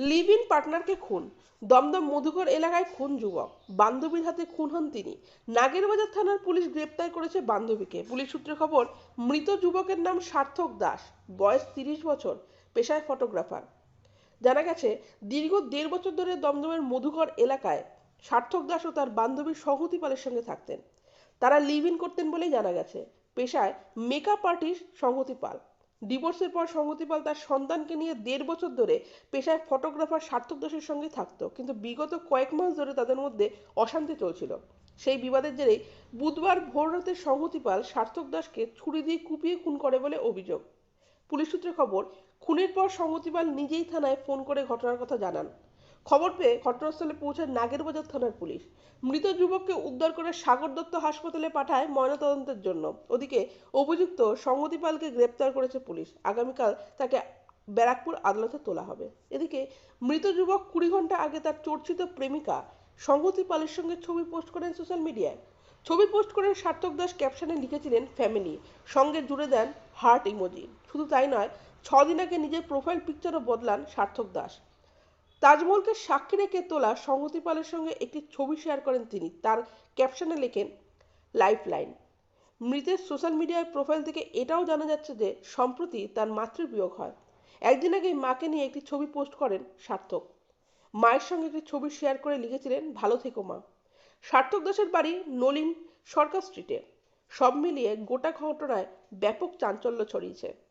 Live in পার্টনারকে খুন। দমদম মধুকর এলাকায় খুন যুবক। বান্ধবীর হাতে খুন হন তিনি। নাগেরবাজার থানার পুলিশ গ্রেপ্তার করেছে বান্ধবীকে। পুলিশ সূত্রে খবর, মৃত যুবকের নাম সার্থক দাস। বয়স তিরিশ বছর। পেশায় ফটোগ্রাফার। জানা গেছে, দীর্ঘ দেড় বছর ধরে দমদমের মধুকর এলাকায় সার্থক দাস ও তার বান্ধবী সংহতি পালের সঙ্গে থাকতেন। তারা লিভ ইন করতেন বলেই জানা গেছে। পেশায় মেকআপ আর্টিস্ট সংহতি পাল। ডিভোর্সের পর সংহতি পাল তার সন্তানকে নিয়ে দেড় বছর ধরে পেশায় ফটোগ্রাফার, সার্থক দাসের সঙ্গে থাকতো। কিন্তু বিগত কয়েক মাস ধরে তাদের মধ্যে অশান্তি চলছিল। সেই বিবাদের জেরেই বুধবার ভোর রাতে সংহতি পাল সার্থক দাসকে ছুরি দিয়ে কুপিয়ে খুন করে বলে অভিযোগ। পুলিশ সূত্রে খবর, খুনের পর সংহতিপাল নিজেই থানায় ফোন করে ঘটনার কথা জানান। খবর পেয়ে ঘটনাস্থলে পৌঁছায় নাগেরবাজার থানার পুলিশ। মৃত যুবককে উদ্ধার করে সাগর দত্ত হাসপাতালে পাঠায় ময়নাতদন্তের জন্য। ওদিকে অভিযুক্ত সংগতিপালকে গ্রেপ্তার করেছে পুলিশ। আগামীকাল তাকে ব্যারাকপুর আদালতে তোলা হবে। এদিকে মৃত যুবক কুড়ি ঘণ্টা আগে তার চর্চিত প্রেমিকা সংগতি পালের সঙ্গে ছবি পোস্ট করেন সোশ্যাল মিডিয়ায়। ছবি পোস্ট করে সার্থক দাস ক্যাপশনে লিখেছিলেন, ফ্যামিলি। সঙ্গে জুড়ে দেন হার্ট ইমোজি। শুধু তাই নয়, ছদিন আগে নিজের প্রোফাইল পিকচারও বদলান সার্থক দাস। তাজমহলকে সাক্ষী রেখে তোলা সংহতি পালের সঙ্গে একটি ছবি শেয়ার করেন তিনি। তার ক্যাপশনে লেখেন লাইফ লাইন মৃতের সোশ্যাল মিডিয়ায় প্রোফাইল থেকে এটাও জানা যাচ্ছে যে, সম্প্রতি তার মাতৃবিয়োগ হয়। একদিন আগে মাকে নিয়ে একটি ছবি পোস্ট করেন সার্থক। মায়ের সঙ্গে একটি ছবি শেয়ার করে লিখেছিলেন, ভালো থেকো মা। সার্থক দাসের বাড়ি নলিন সরকার স্ট্রিটে। সব মিলিয়ে গোটা ঘটনায় ব্যাপক চাঞ্চল্য ছড়িয়েছে।